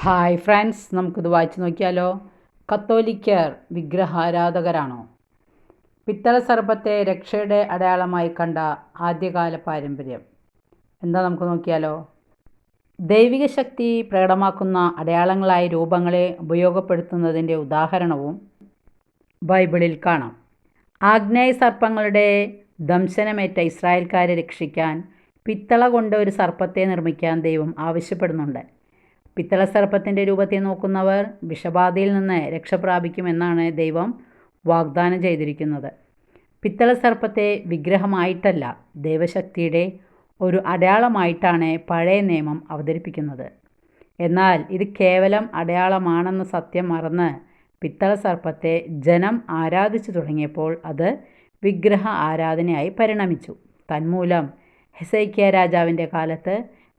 Hi friends നമുക്കിത് വായിച്ചു നോക്കിയാലോ? കത്തോലിക്കർ വിഗ്രഹാരാധകരാണോ? പിത്തള സർപ്പത്തെ രക്ഷയുടെ അടയാളമായി കണ്ട ആദ്യകാല പാരമ്പര്യം. എന്താ നമുക്ക് നോക്കിയാലോ? ദൈവിക ശക്തി പ്രകടമാക്കുന്ന അടയാളങ്ങളായ രൂപങ്ങളെ ഉപയോഗപ്പെടുത്തുന്നതിന്റെ ഉദാഹരണവും ബൈബിളിൽ കാണാം. ആഗ്നേയ സർപ്പങ്ങളുടെ ദംശനമേറ്റ ഇസ്രായേൽക്കാരെ രക്ഷിക്കാൻ പിത്തള കൊണ്ട് ഒരു സർപ്പത്തെ നിർമ്മിക്കാൻ ദൈവം ആവശ്യപ്പെടുന്നുണ്ട്. പിത്തള സർപ്പത്തിന്റെ രൂപത്തെ നോക്കുന്നവർ വിഷബാധയിൽ നിന്ന് രക്ഷപ്രാപിക്കുമെന്നാണ് ദൈവം വാഗ്ദാനം ചെയ്തിരിക്കുന്നത്. പിത്തളസർപ്പത്തെ വിഗ്രഹമായിട്ടല്ല ദൈവശക്തിയുടെ ഒരു അടയാളമായിട്ടാണ് പഴയ നിയമം അവതരിപ്പിക്കുന്നത്. എന്നാൽ ഇത് കേവലം അടയാളമാണെന്ന സത്യം മറന്ന് പിത്തള സർപ്പത്തെ ജനം ആരാധിച്ചു തുടങ്ങിയപ്പോൾ അത് വിഗ്രഹ ആരാധനയായി പരിണമിച്ചു. തന്മൂലം ഹെസൈക്യ രാജാവിന്റെ കാലത്ത്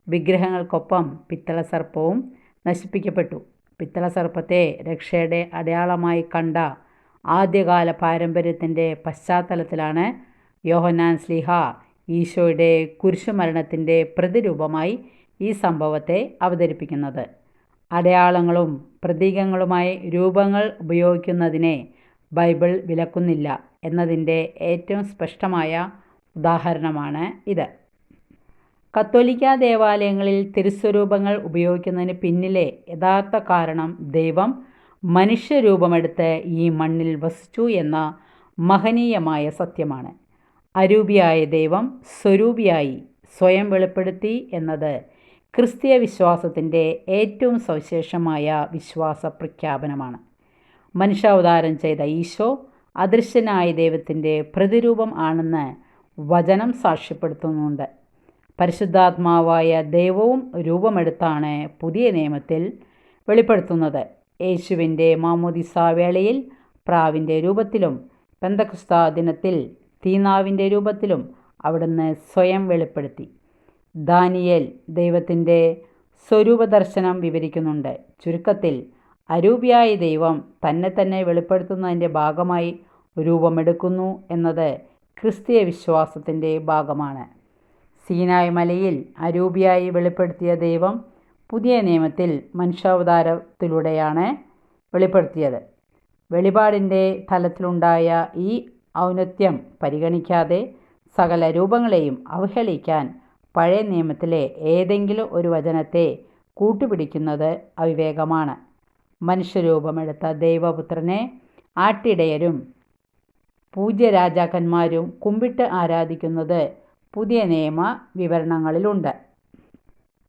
വിഗ്രഹങ്ങൾക്കൊപ്പം പിത്തള സർപ്പവും നശിപ്പിക്കപ്പെട്ടു. പിത്തള സർപ്പത്തെ രക്ഷയുടെ അടയാളമായി കണ്ട ആദ്യകാല പാരമ്പര്യത്തിന്റെ പശ്ചാത്തലത്തിലാണ് യോഹന്നാൻ സ്ലിഹ ഈശോയുടെ കുരിശുമരണത്തിന്റെ പ്രതിരൂപമായി ഈ സംഭവത്തെ അവതരിപ്പിക്കുന്നത്. അടയാളങ്ങളും പ്രതീകങ്ങളുമായി രൂപങ്ങൾ ഉപയോഗിക്കുന്നതിനെ ബൈബിൾ വിലക്കുന്നില്ല എന്നതിന്റെ ഏറ്റവും സ്പഷ്ടമായ ഉദാഹരണമാണ് ഇത്. കത്തോലിക്ക ദേവാലയങ്ങളിൽ തിരുസ്വരൂപങ്ങൾ ഉപയോഗിക്കുന്നതിന് പിന്നിലെ യഥാർത്ഥ കാരണം ദൈവം മനുഷ്യരൂപമെടുത്ത് ഈ മണ്ണിൽ വസിച്ചു എന്ന മഹനീയമായ സത്യമാണ്. അരൂപിയായ ദൈവം സ്വരൂപിയായി സ്വയം വെളിപ്പെടുത്തി എന്നത് ക്രിസ്തീയ വിശ്വാസത്തിന്റെ ഏറ്റവും സവിശേഷമായ വിശ്വാസ പ്രഖ്യാപനമാണ്. മനുഷ്യാവതാരം ചെയ്ത ഈശോ അദൃശ്യനായ ദൈവത്തിന്റെ പ്രതിരൂപം ആണെന്ന് വചനം സാക്ഷ്യപ്പെടുത്തുന്നുണ്ട്. പരിശുദ്ധാത്മാവായ ദൈവവും രൂപമെടുത്താണ് പുതിയ നിയമത്തിൽ വെളിപ്പെടുത്തുന്നത്. യേശുവിന്റെ മാമോദിസ വേളയിൽ പ്രാവിന്റെ രൂപത്തിലും പെന്തക്രിസ്താ ദിനത്തിൽ തീനാവിന്റെ രൂപത്തിലും അവിടുന്ന് സ്വയം വെളിപ്പെടുത്തി. ദാനിയേൽ ദൈവത്തിന്റെ സ്വരൂപദർശനം വിവരിക്കുന്നുണ്ട്. ചുരുക്കത്തിൽ അരൂപിയായ ദൈവം തന്നെ തന്നെ വെളിപ്പെടുത്തുന്നതിന്റെ ഭാഗമായി രൂപമെടുക്കുന്നു എന്നത് ക്രിസ്തീയ വിശ്വാസത്തിന്റെ ഭാഗമാണ്. സീനായ് മലയിൽ അരൂപിയായി വെളിപ്പെടുത്തിയ ദൈവം പുതിയ നിയമത്തിൽ മനുഷ്യാവതാരത്തിലൂടെയാണ് വെളിപ്പെടുത്തിയത്. വെളിപാടിന്റെ തലത്തിലുണ്ടായ ഈ ഔന്നത്യം പരിഗണിക്കാതെ സകല രൂപങ്ങളെയും അവഹേളിക്കാൻ പഴയ നിയമത്തിലെ ഏതെങ്കിലും ഒരു വചനത്തെ കൂട്ടുപിടിക്കുന്നത് അവിവേകമാണ്. മനുഷ്യരൂപമെടുത്ത ദൈവപുത്രനെ ആട്ടിടയരും പൂജ്യരാജാക്കന്മാരും കുമ്പിട്ട് ആരാധിക്കുന്നത് പുതിയ നിയമ വിവരണങ്ങളിലുണ്ട്.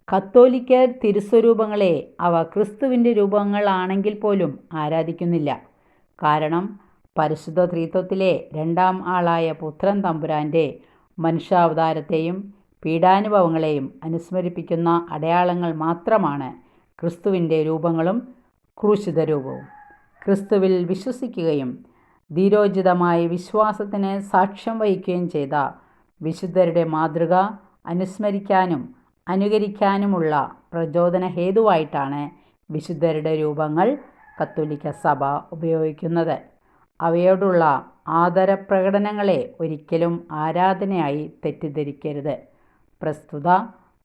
കത്തോലിക്കർ തിരുസ്വരൂപങ്ങളെ അവ ക്രിസ്തുവിന്റെ രൂപങ്ങളാണെങ്കിൽ പോലും ആരാധിക്കുന്നില്ല. കാരണം പരിശുദ്ധ ത്രിത്വത്തിലെ രണ്ടാം ആളായ പുത്രൻ തമ്പുരാന്റെ മനുഷ്യാവതാരത്തെയും പീഡാനുഭവങ്ങളെയും അനുസ്മരിപ്പിക്കുന്ന അടയാളങ്ങൾ മാത്രമാണ് ക്രിസ്തുവിന്റെ രൂപങ്ങളും ക്രൂശിത രൂപവും ക്രിസ്തുവിൽ വിശ്വസിക്കുകയും ധീരോചിതമായ വിശ്വാസത്തിന് സാക്ഷ്യം വഹിക്കുകയും ചെയ്ത വിശുദ്ധരുടെ മാതൃക അനുസ്മരിക്കാനും അനുകരിക്കാനുമുള്ള പ്രചോദന ഹേതുവായിട്ടാണ് വിശുദ്ധരുടെ രൂപങ്ങൾ കത്തോലിക്ക സഭ ഉപയോഗിക്കുന്നത്. അവയോടുള്ള ആദരപ്രകടനങ്ങളെ ഒരിക്കലും ആരാധനയായി തെറ്റിദ്ധരിക്കരുത്. പ്രസ്തുത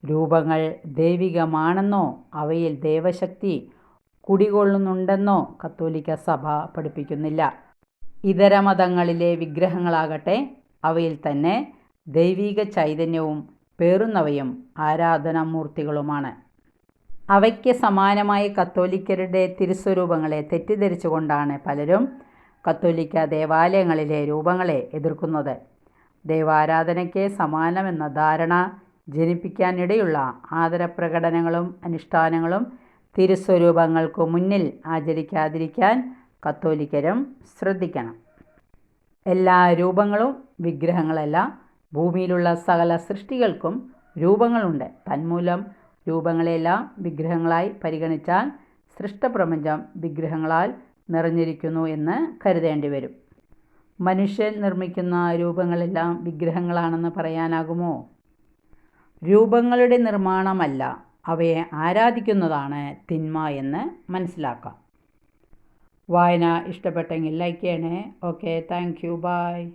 രൂപങ്ങൾ ദൈവികമാണെന്നോ അവയിൽ ദേവശക്തി കുടികൊള്ളുന്നുണ്ടെന്നോ കത്തോലിക്ക സഭ പഠിപ്പിക്കുന്നില്ല. ഇതര മതങ്ങളിലെ വിഗ്രഹങ്ങളാകട്ടെ അവയിൽ തന്നെ ദൈവിക ചൈതന്യവും പേറുന്നവയും ആരാധനാമൂർത്തികളുമാണ്. അവയ്ക്ക് സമാനമായി കത്തോലിക്കരുടെ തിരുസ്വരൂപങ്ങളെ തെറ്റിദ്ധരിച്ചുകൊണ്ടാണ് പലരും കത്തോലിക്ക ദേവാലയങ്ങളിലെ രൂപങ്ങളെ എതിർക്കുന്നത്. ദൈവാരാധനയ്ക്ക് സമാനമെന്ന ധാരണ ജനിപ്പിക്കാനിടയുള്ള ആദരപ്രകടനങ്ങളും അനുഷ്ഠാനങ്ങളും തിരുസ്വരൂപങ്ങൾക്കു മുന്നിൽ ആചരിക്കാതിരിക്കാൻ കത്തോലിക്കരും ശ്രദ്ധിക്കണം. എല്ലാ രൂപങ്ങളും വിഗ്രഹങ്ങളല്ല ഭൂമിയിലുള്ള സകല സൃഷ്ടികൾക്കും രൂപങ്ങളുണ്ട്. തന്മൂലം രൂപങ്ങളെല്ലാം വിഗ്രഹങ്ങളായി പരിഗണിച്ചാൽ സൃഷ്ടപ്രപഞ്ചം വിഗ്രഹങ്ങളാൽ നിറഞ്ഞിരിക്കുന്നു എന്ന് കരുതേണ്ടി വരും. മനുഷ്യൻ നിർമ്മിക്കുന്ന രൂപങ്ങളെല്ലാം വിഗ്രഹങ്ങളാണെന്ന് പറയാനാകുമോ? രൂപങ്ങളുടെ നിർമ്മാണമല്ല അവയെ ആരാധിക്കുന്നതാണ് തിന്മ എന്ന് മനസ്സിലാക്കാം. വായന ഇഷ്ടപ്പെട്ടെങ്കിൽ ലൈക്ക് ചെയ്യണേ. Okay thank you. ബൈ.